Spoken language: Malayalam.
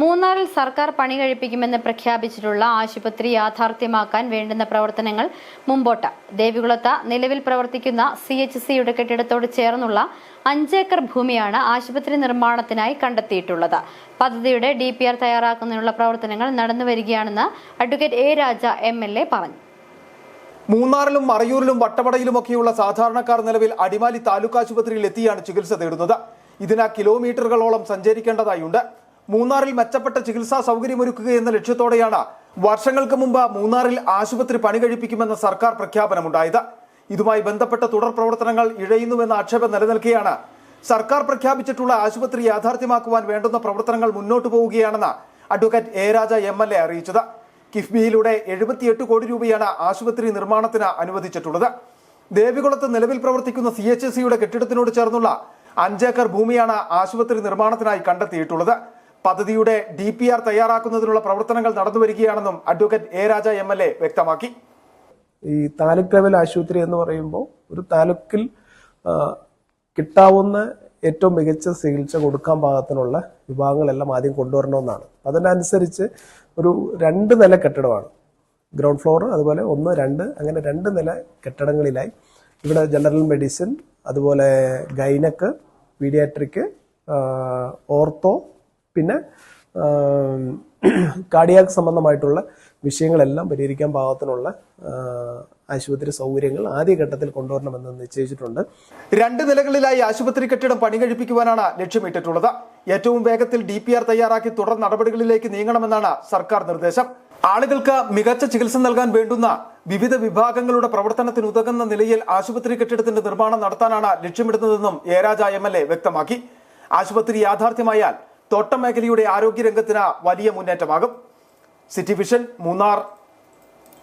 മൂന്നാറിൽ സർക്കാർ പണി കഴിപ്പിക്കുമെന്ന് പ്രഖ്യാപിച്ചിട്ടുള്ള ആശുപത്രി യാഥാർത്ഥ്യമാക്കാൻ വേണ്ടുന്ന പ്രവർത്തനങ്ങൾ മുമ്പോട്ട്. ദേവികുളത്ത് നിലവിൽ പ്രവർത്തിക്കുന്ന സി എച്ച് സിയുടെ കെട്ടിടത്തോട് ചേർന്നുള്ള അഞ്ചേക്കർ ഭൂമിയാണ് ആശുപത്രി നിർമ്മാണത്തിനായി കണ്ടെത്തിയിട്ടുള്ളത്. പദ്ധതിയുടെ ഡി പി ആർ തയ്യാറാക്കുന്നതിനുള്ള പ്രവർത്തനങ്ങൾ നടന്നുവരികയാണെന്ന് advocate A Raja M L A പറഞ്ഞു. മൂന്നാറിലും മറയൂരിലും വട്ടവടയിലുമൊക്കെയുള്ള സാധാരണക്കാർ നിലവിൽ അടിമാലി താലൂക്ക് ആശുപത്രിയിൽ എത്തിയാണ് ചികിത്സ തേടുന്നത്. ഇതിന് കിലോമീറ്ററുകളോളം സഞ്ചരിക്കേണ്ടതായുണ്ട്. മൂന്നാറിൽ മെച്ചപ്പെട്ട ചികിത്സാ സൗകര്യമൊരുക്കുക എന്ന ലക്ഷ്യത്തോടെയാണ് വർഷങ്ങൾക്ക് മുമ്പ് മൂന്നാറിൽ ആശുപത്രി പണി കഴിപ്പിക്കുമെന്ന സർക്കാർ പ്രഖ്യാപനമുണ്ടായത്. ഇതുമായി ബന്ധപ്പെട്ട തുടർ പ്രവർത്തനങ്ങൾ ഇഴയുന്നുവെന്ന ആക്ഷേപം നിലനിൽക്കുകയാണ് സർക്കാർ പ്രഖ്യാപിച്ചിട്ടുള്ള ആശുപത്രി യാഥാർത്ഥ്യമാക്കുവാൻ വേണ്ടുന്ന പ്രവർത്തനങ്ങൾ മുന്നോട്ടു പോവുകയാണെന്ന് advocate A Raja M L A അറിയിച്ചത്. കിഫ്ബിയിലൂടെ എഴുപത്തിയെട്ട് കോടി രൂപയാണ് ആശുപത്രി നിർമ്മാണത്തിന് അനുവദിച്ചിട്ടുള്ളത്. ദേവികുളത്ത് നിലവിൽ പ്രവർത്തിക്കുന്ന സി എച്ച് എസ് സിയുടെ കെട്ടിടത്തിനോട് ചേർന്നുള്ള അഞ്ചേക്കർ ഭൂമിയാണ് ആശുപത്രി നിർമ്മാണത്തിനായി കണ്ടെത്തിയിട്ടുള്ളത്. പദ്ധതിയുടെ ഡി പി ആർ തയ്യാറാക്കുന്നതിനുള്ള പ്രവർത്തനങ്ങൾ നടന്നു വരികയാണെന്നും advocate A Raja M L A വ്യക്തമാക്കി. ഈ താലൂക്ക് ലെവൽ ആശുപത്രി എന്ന് പറയുമ്പോൾ ഒരു താലൂക്കിൽ കിട്ടാവുന്ന ഏറ്റവും മികച്ച ചികിത്സ കൊടുക്കാൻ പാകത്തിനുള്ള വിഭാഗങ്ങളെല്ലാം ആദ്യം കൊണ്ടുവരണമെന്നാണ്. അതിനനുസരിച്ച് ഒരു രണ്ട് നില കെട്ടിടമാണ്. ഗ്രൗണ്ട് ഫ്ലോർ അതുപോലെ ഒന്ന് രണ്ട് അങ്ങനെ രണ്ട് നില കെട്ടിടങ്ങളിലായി. ഇവിടെ ജനറൽ മെഡിസിൻ അതുപോലെ ഗൈനക്ക് പീഡിയാട്രിക് ഓർത്തോ പിന്നെ കാർഡിയാക് സംബന്ധമായിട്ടുള്ള വിഷയങ്ങളെല്ലാം പരിഹരിക്കാൻ പാകത്തിനുള്ള ആശുപത്രി സൗകര്യങ്ങൾ ആദ്യഘട്ടത്തിൽ കൊണ്ടുവരണമെന്ന് നിശ്ചയിച്ചിട്ടുണ്ട്. രണ്ട് നിലകളിലായി ആശുപത്രി കെട്ടിടം പണി കഴിപ്പിക്കുവാനാണ് ലക്ഷ്യമിട്ടിട്ടുള്ളത്. ഏറ്റവും വേഗത്തിൽ ഡി പി ആർ തയ്യാറാക്കി തുടർ നടപടികളിലേക്ക് നീങ്ങണമെന്നാണ് സർക്കാർ നിർദ്ദേശം. ആളുകൾക്ക് മികച്ച ചികിത്സ നൽകാൻ വേണ്ടുന്ന വിവിധ വിഭാഗങ്ങളുടെ പ്രവർത്തനത്തിന് ഉതകുന്ന നിലയിൽ ആശുപത്രി കെട്ടിടത്തിന്റെ നിർമ്മാണം നടത്താനാണ് ലക്ഷ്യമിടുന്നതെന്നും ഏരാജ രാജ എം എൽ എ വ്യക്തമാക്കി. ആശുപത്രി യാഥാർത്ഥ്യമായാൽ തോട്ടം മേഖലയുടെ ആരോഗ്യരംഗത്തിന് വലിയ മുന്നേറ്റമാകും. City vision Munnar.